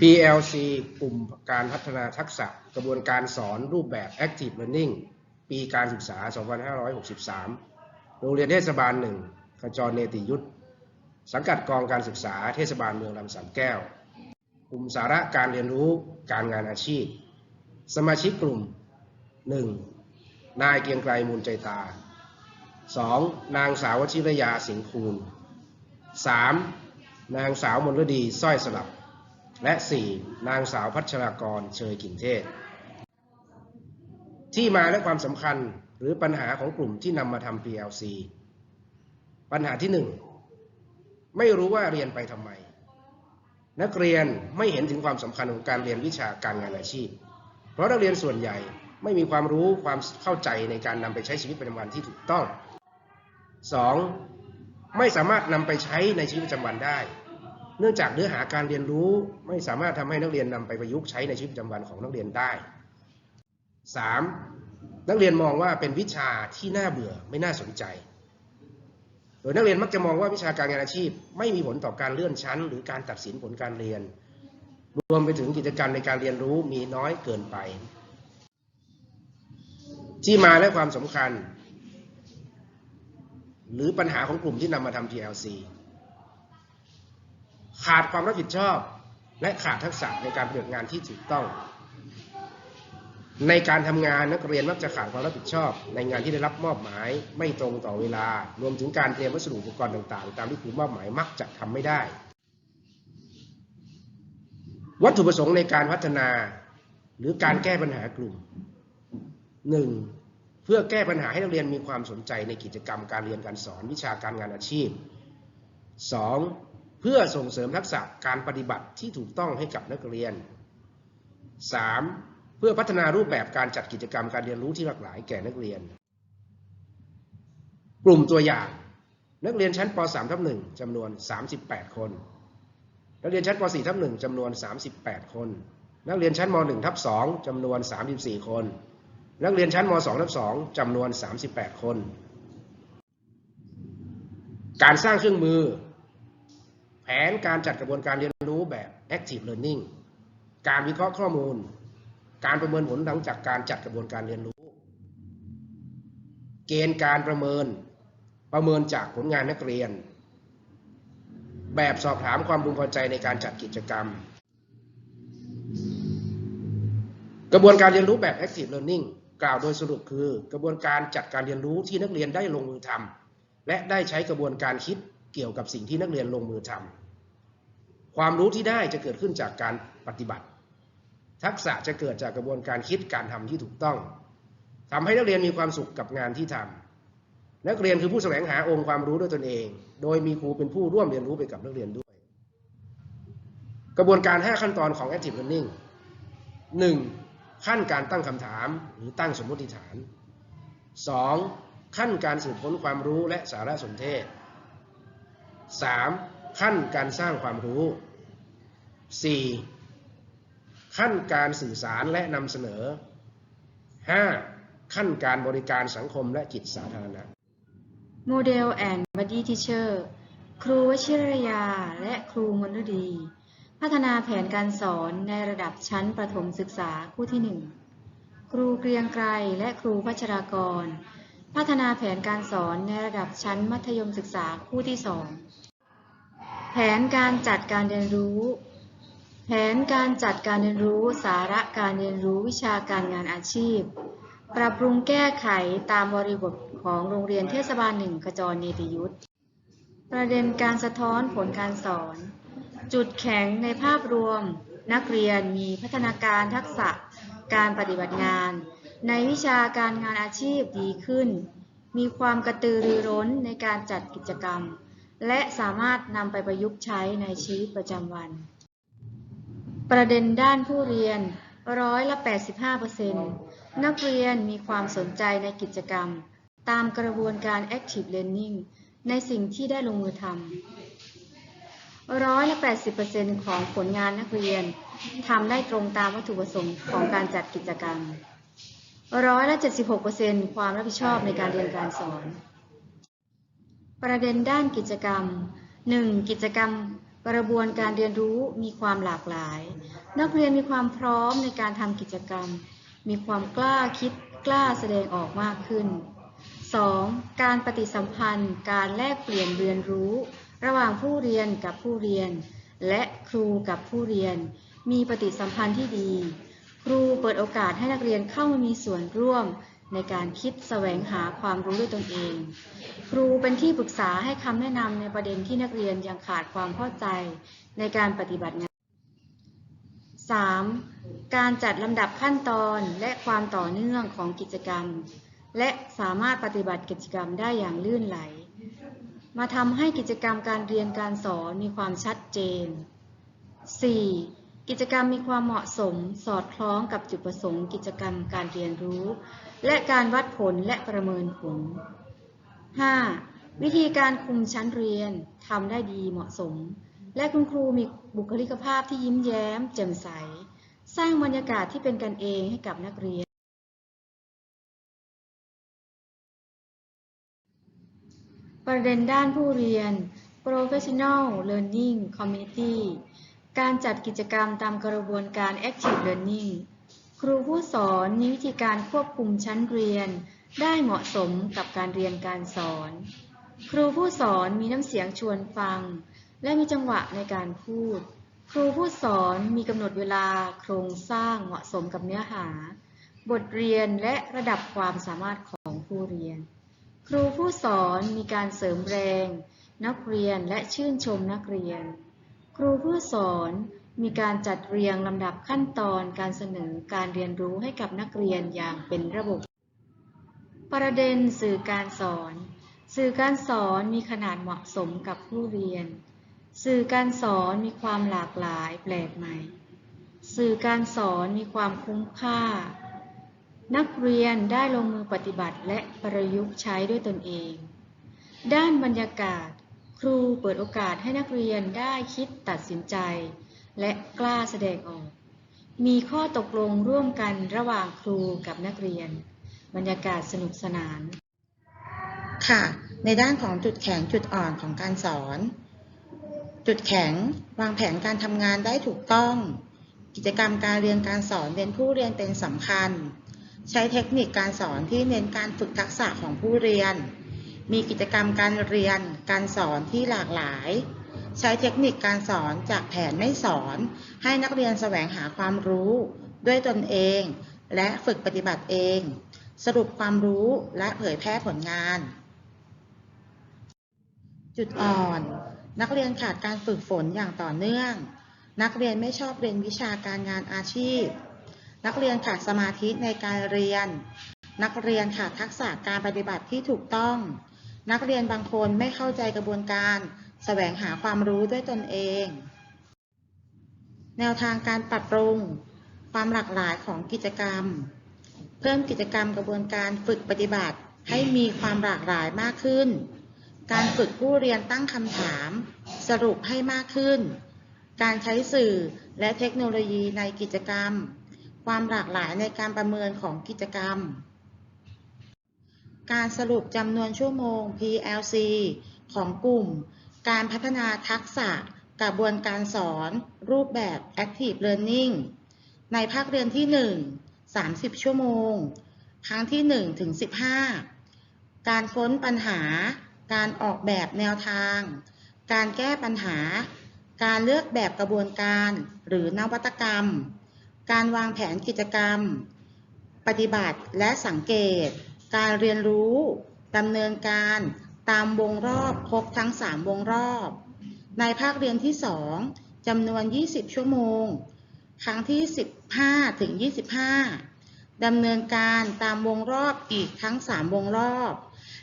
PLC กลุ่มการพัฒนาทักษะกระบวนการสอนรูปแบบ Active Learning ปีการศึกษา 2563 โรงเรียนเทศบาลหนึ่งขจรเนติยุทธ สังกัดกองการศึกษาเทศบาลเมืองลำสามแก้ว กลุ่มสาระการเรียนรู้การงานอาชีพ สมาชิกกลุ่ม 1. นายเกียงไกรมูลใจตา 2. นางสาววชิรยาสิงห์คูณ 3. นางสาวมนฤดีสร้อยสลับ และ 4. นางสาวพัชรากรเชยกิ่งเทศ ที่มาและความสำคัญหรือปัญหาของกลุ่มที่นำมาทำ PLC ปัญหาที่ 1 ไม่รู้ว่าเรียนไปทำไม นักเรียนไม่เห็นถึงความสำคัญของการเรียนวิชาการงานอาชีพ เพราะนักเรียนส่วนใหญ่ไม่มีความรู้ความเข้าใจในการนำไปใช้ชีวิตประจำวันที่ถูกต้อง 2. ไม่สามารถนำไปใช้ในชีวิตประจำวันได้ เนื่องจากเนื้อหาการเรียนรู้ไม่สามารถทำให้นักเรียนนำไปประยุกต์ใช้ในชีวิตประจำวันของนักเรียนได้ 3. นักเรียนมองว่าเป็นวิชาที่น่าเบื่อไม่น่าสนใจ โดยนักเรียนมักจะมองว่าวิชาการงานอาชีพ ไม่มีผลต่อการเลื่อนชั้น หรือการตัดสินผลการเรียน รวมไปถึงกิจกรรมในการเรียนรู้มีน้อยเกินไป ที่มาและความสำคัญ หรือปัญหาของกลุ่มที่นำมาทำ TLC ขาดความรับผิดชอบ และขาดทักษะในการปฏิบัติงานที่ถูกต้อง ในการทำงานนักเรียนมักจะขาดความรับผิดชอบ ในงานที่ได้รับมอบหมายไม่ตรงต่อเวลา รวมถึงการเตรียมวัสดุอุปกรณ์ต่างๆ ตามที่ครูมอบหมายมักจะทำไม่ได้ วัตถุประสงค์ในการพัฒนาหรือการแก้ปัญหากลุ่ม 1. เพื่อแก้ปัญหาให้นักเรียนมีความสนใจในกิจกรรมการเรียนการสอนวิชาการงานอาชีพ 2. เพื่อส่งเสริมทักษะการปฏิบัติที่ถูกต้องให้กับนักเรียน 3. เพื่อพัฒนารูปแบบการจัดกิจกรรมการเรียนรู้ที่หลากหลายแก่นักเรียน กลุ่มตัวอย่าง นักเรียนชั้นป .3 ทับ1จำนวน 38 คน นักเรียนชั้นป .4 ทับ1จำนวน 38 คน นักเรียนชั้นม .1 ทับ2จำนวน 34 คน นักเรียนชั้นม .2 ทับ2จำนวน 38 คน การสร้างเครื่องมือ นการจัดกระบวนการเรียนรู้แบบ active learning การวิเคราะห์ข้อมูล การประเมินผลหลังจากการจัดกระบวนการเรียนรู้ เกณฑ์การประเมิน ประเมินจากผลงานนักเรียน แบบสอบถามความพึงพอใจในการจัดกิจกรรม กระบวนการเรียนรู้แบบ active learning กล่าวโดยสรุปคือกระบวนการจัดการเรียนรู้ที่นักเรียนได้ลงมือทำและได้ใช้กระบวนการคิดเกี่ยวกับสิ่งที่นักเรียนลงมือทำ ความรู้ที่ได้จะเกิดขึ้นจากการปฏิบัติ ทักษะจะเกิดจากกระบวนการคิดการทำที่ถูกต้องทำให้นักเรียนมีความสุขกับงานที่ทำนักเรียนคือผู้แสวงหาองค์ความรู้ด้วยตนเอง โดยมีครูเป็นผู้ร่วมเรียนรู้ไปกับนักเรียนด้วย กระบวนการ 5 ขั้นตอนของ active learning 1. ขั้นการตั้งคำถามหรือตั้งสมมติฐาน 2. ขั้นการสืบค้นความรู้และสารสนเทศ 3. ขั้นการสร้างความรู้ 4. ขั้นการสื่อสารและนำเสนอ 5. ขั้นการบริการสังคมและจิตสาธารณะโมเดลแอนด์บัดดี้ทิเชอร์ครูวชิรยาและครูมนฤดี พัฒนาแผนการสอนในระดับชั้นประถมศึกษาคู่ที่ 1 ครูเกรียงไกรและครูพัชรากร พัฒนาแผนการสอนในระดับชั้นมัธยมศึกษาคู่ที่ 2 แผนการจัดการเรียนรู้ แผนการจัดการเรียนรู้สาระการเรียนรู้วิชาการงานอาชีพ ปรับปรุงแก้ไขตามบริบทของโรงเรียนเทศบาลหนึ่งขจรเนติยุทธประเด็นการสะท้อนผลการสอน จุดแข็งในภาพรวม นักเรียนมีพัฒนาการทักษะการปฏิบัติงาน ในวิชาการงานอาชีพดีขึ้น มีความกระตือรือร้นในการจัดกิจกรรม และสามารถนำไปประยุกต์ใช้ในชีวิตประจำวัน ประเด็นด้านผู้เรียนร้อยละ 85%นักเรียนมีความสนใจในกิจกรรม ตามกระบวนการ Active Learning ในสิ่งที่ได้ลงมือทำร้อยละ 80%ของผลงานนักเรียนทำได้ตรงตามวัตถุประสงค์ของการจัดกิจกรรมร้อยละ 76%ความรับผิดชอบในการเรียนการสอน ประเด็นด้านกิจกรรม 1. กิจกรรม กระบวนการเรียนรู้มีความหลากหลาย นักเรียนมีความพร้อมในการทำกิจกรรม มีความกล้าคิดกล้าแสดงออกมากขึ้น 2. การปฏิสัมพันธ์ การแลกเปลี่ยนเรียนรู้ ระหว่างผู้เรียนกับผู้เรียน และครูกับผู้เรียน มีปฏิสัมพันธ์ที่ดี ครูเปิดโอกาสให้นักเรียนเข้ามามีส่วนร่วม ในการคิดแสวงหาความรู้ด้วยตนเอง ครูเป็นที่ปรึกษาให้คำแนะนำในประเด็นที่นักเรียนยังขาดความเข้าใจในการปฏิบัติงาน 3. การจัดลำดับขั้นตอนและความต่อเนื่องของกิจกรรม และสามารถปฏิบัติกิจกรรมได้อย่างลื่นไหล มาทำให้กิจกรรมการเรียนการสอนมีความชัดเจน 4. กิจกรรมมีความเหมาะสมสอดคล้องกับจุดประสงค์กิจกรรมการเรียนรู้ และการวัดผลและประเมินผล 5. วิธีการคุมชั้นเรียนทำได้ดีเหมาะสม และคุณครูมีบุคลิกภาพที่ยิ้มแย้ม แจ่มใส สร้างบรรยากาศที่เป็นกันเองให้กับนักเรียน ประเด็นด้านผู้เรียน Professional Learning Community การจัดกิจกรรมตามกระบวนการ Active Learning ครูผู้สอนมีวิธีการควบคุมชั้นเรียน ได้เหมาะสมกับการเรียนการสอน ครูผู้สอนมีน้ำเสียงชวนฟัง และมีจังหวะในการพูด ครูผู้สอนมีกำหนดเวลาโครงสร้างเหมาะสมกับเนื้อหา บทเรียนและระดับความสามารถของผู้เรียน ครูผู้สอนมีการเสริมแรง นักเรียนและชื่นชมนักเรียน ครูผู้สอน มีการจัดเรียงลำดับขั้นตอนการเสนอการเรียนรู้ให้กับนักเรียนอย่างเป็นระบบ ประเด็นสื่อการสอน สื่อการสอนมีขนาดเหมาะสมกับผู้เรียน สื่อการสอนมีความหลากหลายแปลกใหม่ สื่อการสอนมีความคุ้มค่า นักเรียนได้ลงมือปฏิบัติและประยุกต์ใช้ด้วยตนเอง ด้านบรรยากาศ ครูเปิดโอกาสให้นักเรียนได้คิดตัดสินใจ และกล้าแสดงออก มีข้อตกลงร่วมกันระหว่างครูกับนักเรียน บรรยากาศสนุกสนาน ค่ะ ในด้านของจุดแข็งจุดอ่อนของการสอน จุดแข็งวางแผนการทำงานได้ถูกต้อง กิจกรรมการเรียนการสอนเน้นผู้เรียนเป็นสำคัญ ใช้เทคนิคการสอนที่เน้นการฝึกทักษะของผู้เรียน มีกิจกรรมการเรียนการสอนที่หลากหลาย ใช้เทคนิคการสอนจากแผนไม่สอน ให้นักเรียนแสวงหาความรู้ด้วยตนเอง และฝึกปฏิบัติเอง สรุปความรู้และเผยแพร่ผลงาน จุดอ่อน นักเรียนขาดการฝึกฝนอย่างต่อเนื่อง นักเรียนไม่ชอบเรียนวิชาการงานอาชีพ นักเรียนขาดสมาธิในการเรียน นักเรียนขาดทักษะการปฏิบัติที่ถูกต้อง นักเรียนบางคนไม่เข้าใจกระบวนการ แสวงหาความรู้ด้วยตนเอง แนวทางการปรับปรุง ความหลากหลายของกิจกรรม เพิ่มกิจกรรมกระบวนการฝึกปฏิบัติให้มีความหลากหลายมากขึ้น การฝึกผู้เรียนตั้งคำถาม สรุปให้มากขึ้น การใช้สื่อและเทคโนโลยีในกิจกรรม ความหลากหลายในการประเมินของกิจกรรม การสรุปจำนวนชั่วโมง PLC ของกลุ่ม การพัฒนาทักษะกระบวนการสอน รูปแบบ Active Learning ในภาคเรียนที่ 1 30 ชั่วโมง ครั้งที่ 1 ถึง 15 การค้นปัญหา การออกแบบแนวทาง การแก้ปัญหา การเลือกแบบกระบวนการหรือนวัตกรรม การวางแผนกิจกรรม ปฏิบัติและสังเกต การเรียนรู้ ดำเนินการ ตามวงรอบครบทั้ง 3 วงรอบ ในภาคเรียนที่ 2จำนวน 20 ชั่วโมง ครั้งที่ 15 ถึง 25ดำเนินการตามวงรอบอีกทั้ง 3 วงรอบ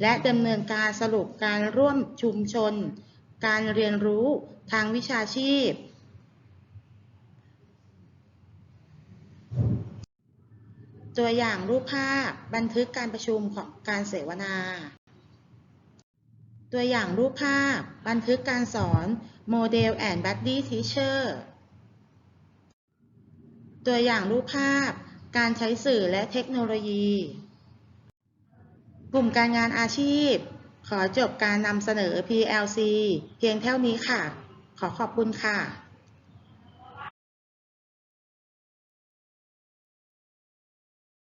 และดำเนินการสรุปการร่วมชุมชน การเรียนรู้ทางวิชาชีพตัวอย่างรูปภาพบันทึกการประชุมของการเสวนา ตัวอย่างรูปภาพ บันทึกการสอนโมเดล and Buddy Teacher ตัวอย่างรูปภาพ การใช้สื่อและเทคโนโลยี กลุ่มการงานอาชีพ ขอจบการนำเสนอ PLC เพียงเท่านี้ค่ะ ขอขอบคุณค่ะ